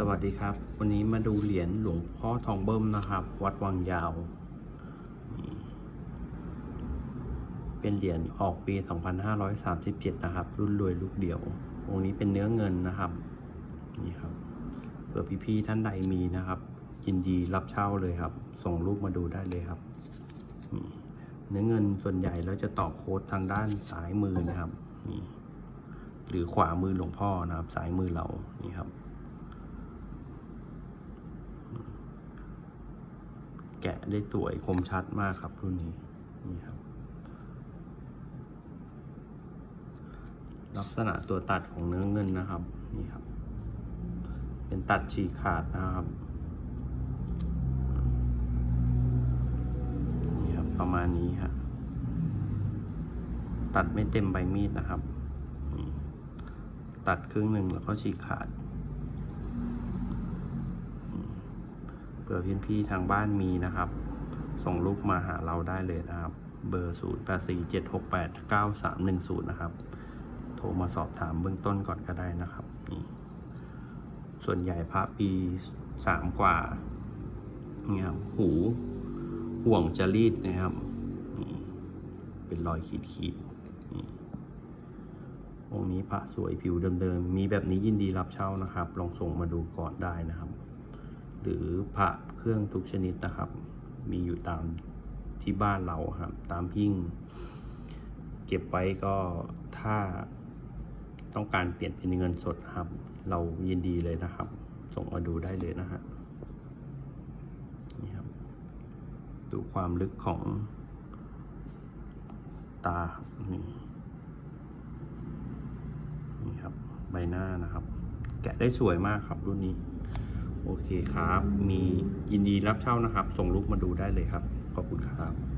สวัสดีครับ วันนี้มาดูเหรียญหลวงพ่อทองเบิ้มนะครับ วัดวังยาว เป็นเหรียญออกปี 2537 นะครับ รุ่นรวยลูกเดี่ยว องค์นี้เป็นเนื้อเงินนะครับ นี่ครับ เผื่อพี่ๆท่านใดมีนะครับ ยินดีรับเช่าเลยครับ ส่งรูปมาดูได้เลยครับ เนื้อเงินส่วนใหญ่แล้วจะต่อโค้ดทางด้านซ้ายมือนะครับ หรือขวามือหลวงพ่อนะครับ ซ้ายมือเรา นี่ครับ แกะได้สวยคมชัดมากครับรุ่นนี้นี่ครับ ลักษณะตัวตัดของเนื้อเงินนะครับนี่ครับ เป็นตัดฉีกขาดนะครับนี่ครับประมาณนี้ครับตัดไม่เต็มใบมีดนะครับ ตัดครึ่งหนึ่งแล้วก็ฉีกขาด เผื่อพี่ๆทางบ้านมีนะครับ ส่งรูปมาหาเราได้เลยนะครับ เบอร์ 0 8 4 7 6 8 9 3 1 0 นะครับ โทรมาสอบถามเบื้องต้นก่อนก็ได้นะครับนี่ส่วนใหญ่พระปีสามกว่านี่ครับหูห่วงจะรีดนะครับ เป็นรอยขีดขีดๆองค์นี้พระสวยผิวเดิมๆ มีแบบนี้ยินดีรับเช่านะครับ ลองส่งมาดูก่อนได้นะครับ หรือพระเครื่องทุกชนิดนะครับ มีอยู่ตามที่บ้านเราครับ ตามพิ้งเก็บไว้ก็ถ้าต้องการเปลี่ยนเป็นเงินสดครับ เรายินดีเลยนะครับ ส่งมาดูได้เลยนะฮะนี่ครับดูความลึกของตานี่นี่ครับใบหน้านะครับ แกะได้สวยมากครับรุ่นนี้ โอเคครับ มียินดีรับเช่านะครับ ส่งรูปมาดูได้เลยครับ ขอบคุณครับ